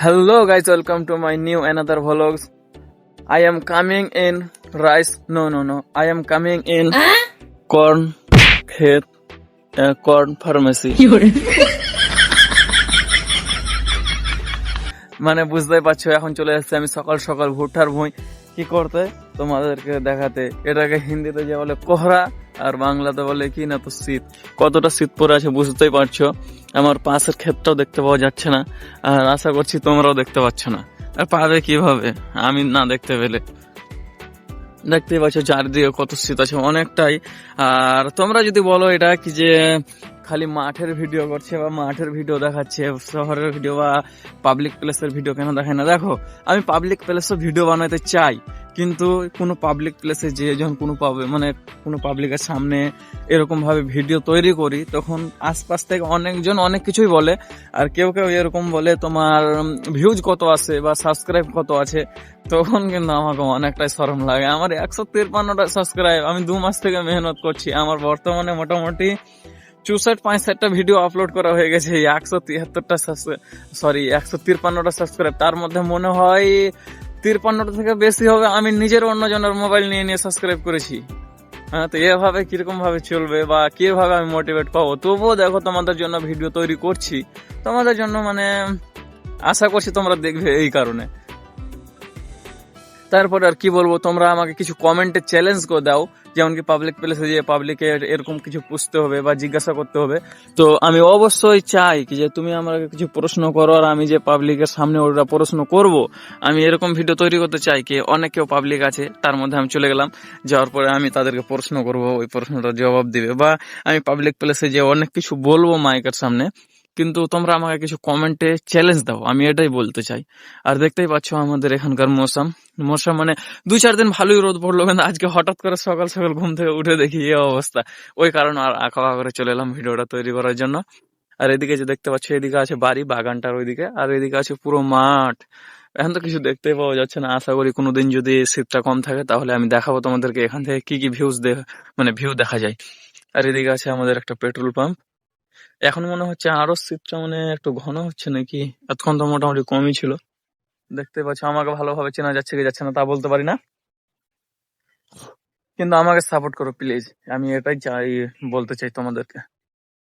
Hello guys, welcome to my new another vlogs. I am coming in rice. No, no, no. I am coming in corn khet, uh, corn pharmacy. মানে বুঝতেই পারছ এখন চলে যাচ্ছে আমি সকাল সকাল ভুট্টার ভুঁই কি করতে? তোমাদেরকে দেখাতে। এটাকে হিন্দিতে যে বলে কোহরা, আর বাংলাতে বলে কি না তো শীত। কতটা শীত পড়ে আছে বুঝতেই পারছ? আমার পাশের ক্ষেতটাও দেখতে পাওয়া যাচ্ছে না, আর আশা করছি তোমরাও দেখতে পাচ্ছ না। আর পাবে কীভাবে? আমি না দেখতে পেলে। দেখতেই পাচ্ছ চারিদিকে কত শীত আছে অনেকটাই। আর তোমরা যদি বলো এটা কি যে খালি মাঠের ভিডিও করছে বা মাঠের ভিডিও দেখাচ্ছে, শহরের ভিডিও বা পাবলিক প্লেসের ভিডিও কেন দেখায় না? দেখো, আমি পাবলিক প্লেসে ভিডিও বানাতে চাই, কিন্তু কোনো পাবলিক প্লেসে যে যখন কোনো মানে কোনো পাবলিকের সামনে এরকম ভাবে ভিডিও তৈরি করি, তখন আশপাশ থেকে অনেকজন অনেক কিছুই বলে, আর কেউ কেউ এরকম বলে, তোমার ভিউজ কত আছে বা সাবস্ক্রাইব কত আছে? তখন কিন্তু আমাকে অনেকটাই শরম লাগে। আমার একশো তিরপান্নটা সাবস্ক্রাইব আমি দু মাস থেকে মেহনত করছি। আমার বর্তমানে মোটামুটি চৌষট পঁয়ষট্টা ভিডিও আপলোড করা হয়ে গেছে একশো তিয়াত্তরটা সরি একশো তিরপান্নটা সাবস্ক্রাইব তার মধ্যে মনে হয় তিরপান্নটা থেকে বেশি হবে, আমি নিজের অন্যজনের মোবাইল নিয়ে নিয়ে সাবস্ক্রাইব করেছি। হ্যাঁ তো এভাবে কীরকম ভাবে চলবে বা কীভাবে আমি মোটিভেট পাবো? তবুও দেখো, তোমাদের জন্য ভিডিও তৈরি করছি। তোমাদের জন্য মানে আশা করছি তোমরা দেখবে এই কারণে। তারপরে আর কি বলব, তোমরা আমাকে কিছু কমেন্টে চ্যালেঞ্জ করে দাও, যেমন কি পাবলিক প্লেসে যে পাবলিকে এরকম কিছু পুষতে হবে বা জিজ্ঞাসা করতে হবে। তো আমি অবশ্যই চাই যে তুমি আমাকে কিছু প্রশ্ন করো আর আমি যে পাবলিকের সামনে ওটা প্রশ্ন করব, আমি এরকম ভিডিও তৈরি করতে চাই কি অনেক কেউ পাবলিক আছে, তার মধ্যে আমি চলে গেলাম, যাওয়ার পরে আমি তাদেরকে প্রশ্ন করব, ওই প্রশ্নটা জবাব দিবে বা আমি পাবলিক প্লেসে যে অনেক কিছু বলব মাইকের সামনে। কিন্তু তোমরা আমাকে কিছু কমেন্টে চ্যালেঞ্জ দাও, আমি এটাই বলতে চাই। আর দেখতেই পাচ্ছ আমাদের এখানকার মৌসুম। মৌসুম মানে দুই চার দিন ভালোই রোদ পড়ল, কিন্তু আজকে হঠাৎ করে সকাল সকাল ঘুম থেকে উঠে দেখি এই অবস্থা। ওই কারণে আর আঁকা করে চলে এলাম ভিডিওটা তৈরি করার জন্য। আর এদিকে যে দেখতে পাচ্ছ, এদিকে আছে বাড়ি, বাগানটার ওইদিকে, আর এদিকে আছে পুরো মাঠ। এখন তো কিছু দেখতেই পাওয়া যাচ্ছে না। আশা করি কোনোদিন যদি শীতটা কম থাকে, তাহলে আমি দেখাবো তোমাদেরকে এখান থেকে কি কি ভিউজ মানে ভিউ দেখা যায়। আর এদিকে আছে আমাদের একটা পেট্রোল পাম্প এখন মনে হচ্ছে আরও শীতটা মানে একটু ঘন হচ্ছে নাকি? এতক্ষণ তো মোটামুটি কমই ছিল। দেখতে পাচ্ছ, আমাকে ভালোভাবে চেনা যাচ্ছে কি যাচ্ছে না তা বলতে পারি না। কিন্তু আমাকে সাপোর্ট করো প্লিজ আমি এটাই চাই, বলতে চাই তোমাদেরকে।